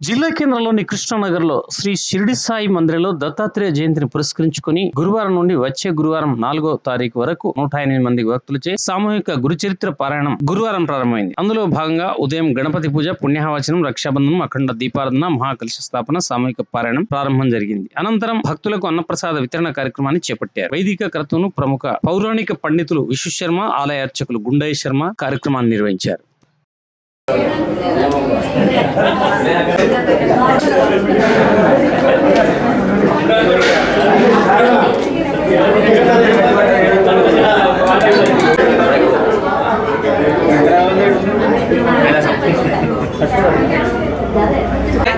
జిల్లా కేంద్రంలోని కృష్ణానగర్లో శ్రీ షిరిడి సాయి మందిరంలో దత్తాత్రేయ జయంతిని పురస్కరించుకొని గురువారం నుండి వచ్చే గురువారం నాలుగో తారీఖు వరకు నూట ఎనిమిది మంది భక్తులచే సామూహిక గురుచరిత్ర పారాయణం గురువారం ప్రారంభమైంది. అందులో భాగంగా ఉదయం గణపతి పూజ పుణ్యహవచనం రక్షాబంధనం అఖండ దీపారాధన మహాకలశ స్థాపన సామూహిక పారాయణం ప్రారంభం జరిగింది. అనంతరం భక్తులకు అన్నప్రసాద వితరణ కార్యక్రమాన్ని చేపట్టారు. వైదిక క్రతువును ప్రముఖ పౌరాణిక పండితులు విశ్వశర్మ ఆలయ అర్చకులు గుండయ్య శర్మ కార్యక్రమాన్ని నిర్వహించారు.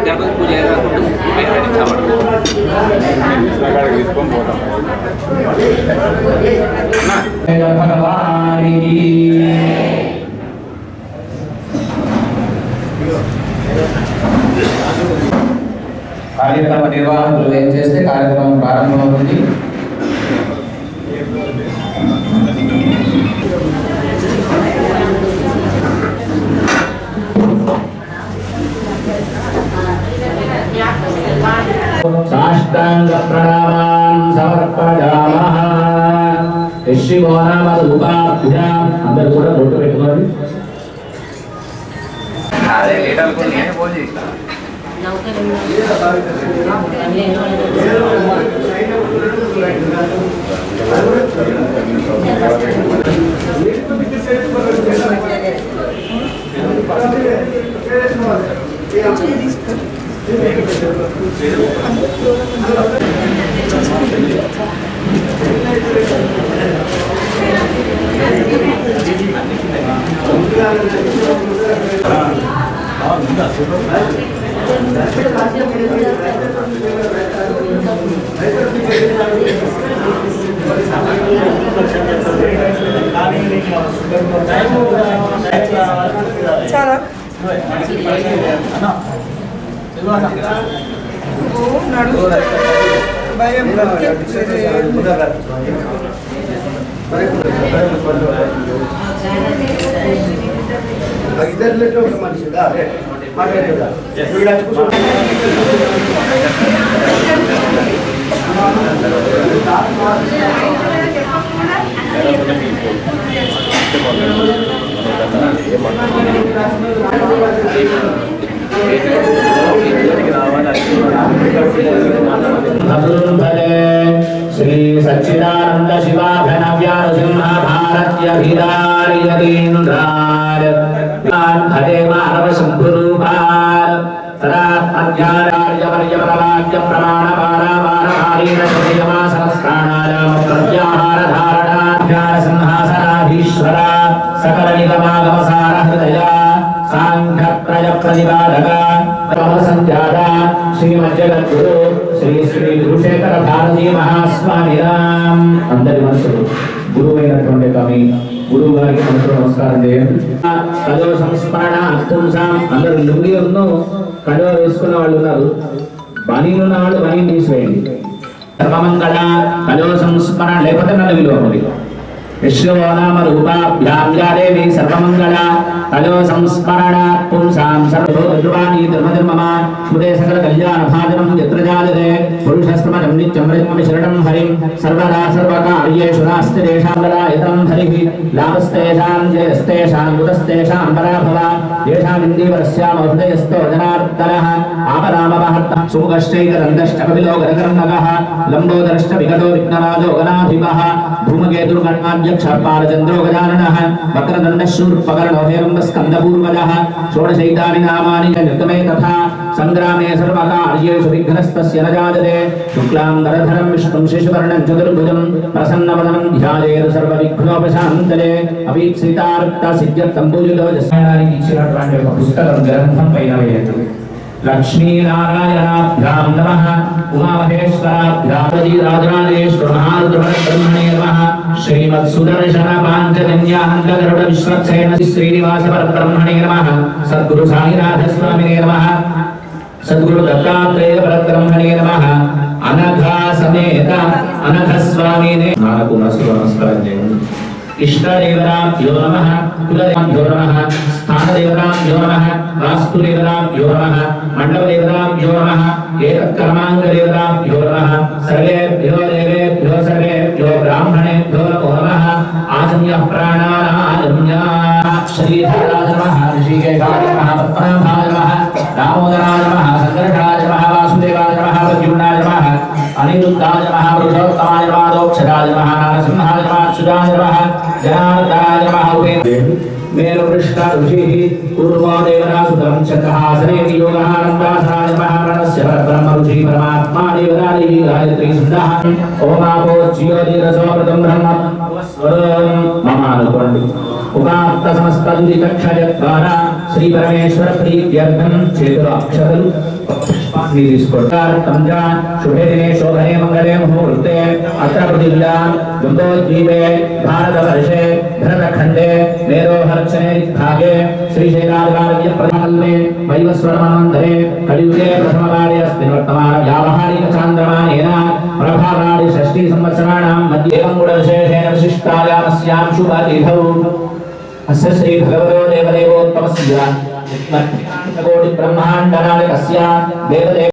గణపతి పూజ తీసుకొని పోతాం కార్యక్రమ నిర్వాహకులు ఏం చేస్తే కార్యక్రమం ప్రారంభమవుతుంది? సాష్టాంగ ప్రణామాన్ సమర్పయామః శివో నామ రూపాభ్యాం. అందరూ కూడా బొట్టు పెట్టుకోండి. అదే లేట్ అనుకుని నేనే ఫోన్ చేసిన చాలా నడుస్తా భయం ఇద్దరు ఒక మనిషిగా మాట్లాడేదా వీడు వచ్చి కూర్చో. భద్రుంభరే శ్రీ సచ్చిదానంద శివాఘనవ్యాసింహ భారత్యభిరారియతీంద్రార్ సింహాసనాధీశ్వర సకల నిగమాగమసార హృదయ సాంఖ్య ప్రయ ప్రతిపాదక సంధ్యాద శ్రీమజ్జగద్గురు శ్రీ శ్రీ గురుశేఖర భారతీ మహాస్వామి రామ్ అందరి మనసులు గురువైనటువంటి కవి గురువు గారికి మనసులో నమస్కారం చేయండి. కదో సంస్మరణ పుంసాం అందరు లుంగి ఉన్ను కడవ వేసుకున్న వాళ్ళు ఉన్నారు. బనీలు ఉన్న వాళ్ళు బనీ తీసివేయండి. సర్వమంగళ కలో సంస్మరణ లేకపోతే నన్ను విలువ మరి విశ్వో నామ సర్వమంగళ కలో సంస్మరణ పుంసాం సర్వోద్వాని ధర్మధర్మమా స్మృతే సకల కళ్యాణ భాజనం యత్ర జాయతే ఓం శస్తమనం నిత్యమృత్మ శరణం హరిం సర్వదా సర్వకార్యేషు నాస్తి దేశామలాయతం హరిః లాభస్తేషాం జయస్తేషాం ఉదస్తేషాం పరాభవ దేశామిందీవరస్యామ హృదయస్తో జనార్దనః ఆపరామవహర్త సుముఖశ్చైకరందశ్చ కపిలోగరకర్ణకः లంబోదరశ్చ విగతో విఘ్నరాజో గణాధిపः భూమకేతుర్గణాధ్యక్షపాలచంద్రో గజాననः వక్రదండశూర్పకర్ణో హేరంబస్కందపూర్వజः షోడశైతాని నామాని నృతమే తథా సంగ్రామే సర్వకార్యేషు విఘ్నస్తస్య నజాయతే శుక్లాంగరధరం విష్ణుం శశివర్ణం చతుర్భుజం ప్రసన్నవదనం ధ్యాయేరు సర్వ విఘ్నోపశాంతలే అభీప్సితారుక్త సిద్ధ్యర్థం పూజలో జస్మానానికి ఇచ్చినటువంటి ఒక పుస్తకం గ్రంథం పైన వేయండి లక్ష్మీనారాయణాభ్యాం నమ ఉమామహేశ్వరాభ్యాజీరాజరాజేశ్వరమహారుద్రమణే నమ శ్రీమత్సుదర్శన పాంచజన్యాహంకగరుడ విశ్వక్సేన శ్రీనివాస పరబ్రహ్మణే నమ సద్గురు సాయినాథస్వామినే నమ सद्गुरु दत्तात्रेय परब्रह्मणे नमः। अनघा समेत अनघ स्वामी ने नानक नसुर नमस्कार जय इष्ट यो नमः कुल देवना यो नमः स्थान देवना यो नमः वास्तु देवना यो नमः मंडल देवना यो नमः एक कर्मांग देवना यो नमः सर्वे यो देवे सर्वेभ्यो देवेभ्यो, सर्वेभ्यो ब्राह्मणेभ्यो नमो नमः आजन्य प्राणारा श्री प्राणानाजन्या। श्रीधराय नमः, ऋषिकेशाय नमः, पद्मनाभाय नमः, दामोदराय नमः। प्रद्युम्नाय नमः अनिरुद्धाय नमः पुरुषोत्तमाय नमः दोक्षराय नमः नारसिंहाय नमः सुजाय नमः जनार्दाय नमः उपेन्द्रे मेरुपृष्ठा ऋषिः पूर्वो देवरासुतं चक्रहासने नियोगः रङ्गासनाय नमः प्रणस्य ब्रह्म ऋषिः परमात्मा देवरालिः गायत्री सुन्दः ओमापो ज्योतिरसोमृतं ब्रह्म स्वरं ममानुकोण्डि उपात्तसमस्तन्दितक्षयद्वारा శ్రీ పరమేశ్వర ప్రీత్యర్థం చేతుల అక్షతలు పుష్పాన్ని తీసుకుంటారు తీసుకోండి శుభే దినే శోభనే మంగళే ముహూర్తే అత్ర పృథివ్యా గంగోద్వీపే భారతవర్షే భరతఖండే మేరోహర్చనే భాగే శ్రీశైలాదివార్య ప్రధానే వైవస్వరమానందరే కలియుగే ప్రథమవారే అస్తి వర్తమాన వ్యావహారిక చాంద్రమానేన ప్రభావాడి షష్ఠీ సంవత్సరాణం మధ్య ఏవం గుణవిశేషేణ విశిష్టాయామస్యాం శుభతిథౌ అస్య శ్రీ భగవతో దేవదేవోత్తమస్య కోటి బ్రహ్మాండనాయకస్య దేవదేవ